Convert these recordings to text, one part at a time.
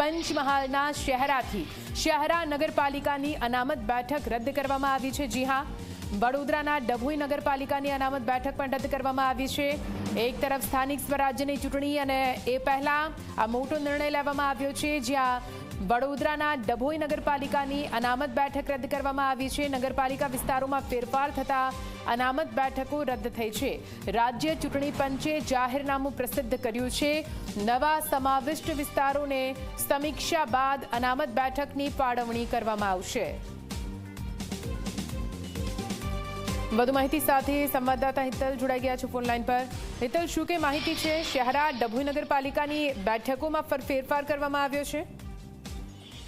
પંચમહાલના શહેરાથી શહેરા નગરપાલિકાની અનામત બેઠક રદ કરવામાં આવી છે. જી હા, વડોદરાના ડભોઈ નગરપાલિકાની અનામત બેઠક પણ રદ કરવામાં આવી છે. એક તરફ સ્થાનિક સ્વરાજ્યની ચૂંટણી અને એ પહેલા આ મોટો નિર્ણય લેવામાં આવ્યો છે. જ્યાં વડોદરાના ડભોઈ નગરપાલિકાની અનામત બેઠક રદ કરવામાં આવી છે. નગરપાલિકા વિસ્તારોમાં ફેરફાર થતા અનામત બેઠકો રદ થઈ છે. રાજ્ય ચૂંટણી પંચે જાહેરનામું પ્રસિદ્ધ કર્યું છે. નવા સમાવિષ્ટ વિસ્તારોને સમીક્ષા બાદ અનામત બેઠકની ફાળવણી કરવામાં આવશે. વધુ માહિતી સાથે સંવાદદાતા હિતલ જોડાઈ ગયા છે ફોન લાઈન પર. હિતલ, શું કે માહિતી છે? શહેરા ડભોઈ નગરપાલિકાની બેઠકોમાં ફર- ફેરફાર કરવામાં આવ્યો છે?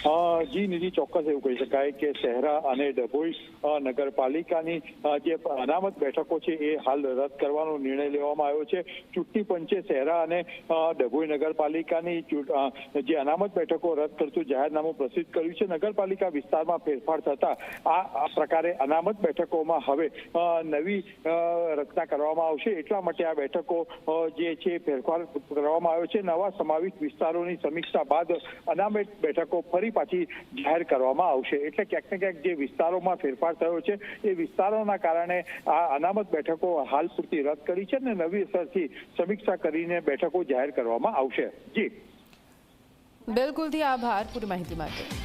જી નિધિ ચોક્કસ એવું કહી શકાય કે શહેરા અને ડભોઈ નગરપાલિકાની જે અનામત બેઠકો છે એ હાલ રદ કરવાનો નિર્ણય લેવામાં આવ્યો છે. ચૂંટણી પંચે શહેરા અને ડભોઈ નગરપાલિકાની જે અનામત બેઠકો રદ કરતું જાહેરનામું પ્રસિદ્ધ કર્યું છે. નગરપાલિકા વિસ્તારમાં ફેરફાર થતા આ પ્રકારે અનામત બેઠકોમાં હવે નવી રચના કરવામાં આવશે. એટલા માટે આ બેઠકો જે છે ફેરફાર કરવામાં આવ્યો છે. નવા સમાવિષ્ટ વિસ્તારોની સમીક્ષા બાદ અનામત બેઠકો ફરી પાછી જાહેર કરવામાં આવશે. એટલે ક્યાંક ને ક્યાંક જે વિસ્તારોમાં ફેરફાર થયો છે, એ વિસ્તારોના કારણે આ અનામત બેઠકો હાલ પૂરતી રદ કરી છે અને નવી અસરથી સમીક્ષા કરીને બેઠકો જાહેર કરવામાં આવશે. જી. બિલકુલથી આભાર પૂરી માહિતી માટે.